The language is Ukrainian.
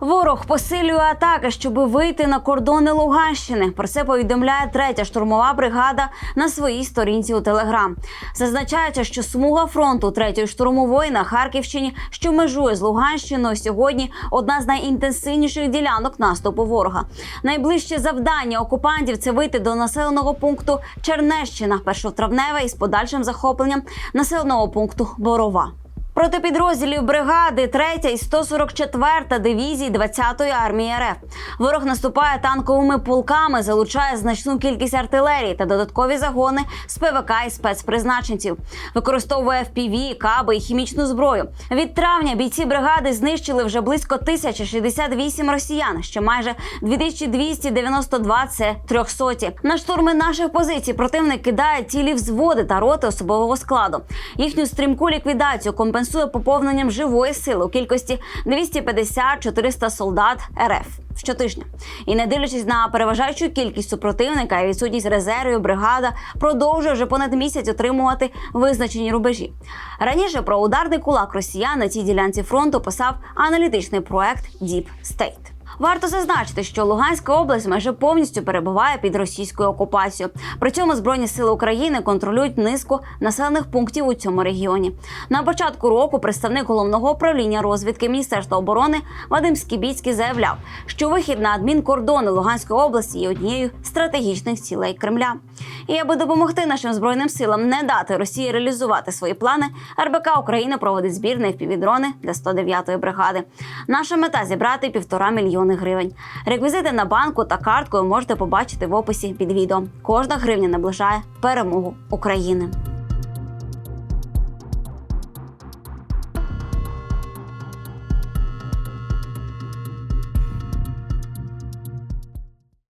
Ворог посилює атаки, щоб вийти на кордони Луганщини. Про це повідомляє третя штурмова бригада на своїй сторінці у Телеграм. Зазначається, що смуга фронту третьої штурмової на Харківщині, що межує з Луганщиною, сьогодні одна з найінтенсивніших ділянок наступу ворога. Найближче завдання окупантів це вийти до населеного пункту Чернещина, першотравневе із подальшим захопленням населеного пункту Борова. Проти підрозділів бригади 3 і 144 дивізії 20-ї армії РФ. Ворог наступає танковими полками, залучає значну кількість артилерії та додаткові загони з ПВК і спецпризначенців. Використовує FPV, каби і хімічну зброю. Від травня бійці бригади знищили вже близько 1068 росіян, що майже 2292 – це трьохсоті. На штурми наших позицій противник кидає цілі взводи та роти особового складу. Їхню стрімку ліквідацію компенсує поповненням живої сили у кількості 250-400 солдат РФ щотижня. І не дивлячись на переважаючу кількість супротивника і відсутність резервів, бригада продовжує вже понад місяць отримувати визначені рубежі. Раніше про ударний кулак росіян на цій ділянці фронту писав аналітичний проект Deep State. Варто зазначити, що Луганська область майже повністю перебуває під російською окупацією. При цьому збройні сили України контролюють низку населених пунктів у цьому регіоні. На початку року представник головного управління розвідки Міністерства оборони Вадим Скібіцький заявляв, що вихід на адмінкордони Луганської області є однією з стратегічних цілей Кремля. І аби допомогти нашим збройним силам не дати Росії реалізувати свої плани, РБК України проводить збір на впівдрони для 109-ї бригади. Наша мета зібрати півтора мільйони гривень. Реквізити на банку та карткою можете побачити в описі під відео. Кожна гривня наближає перемогу України.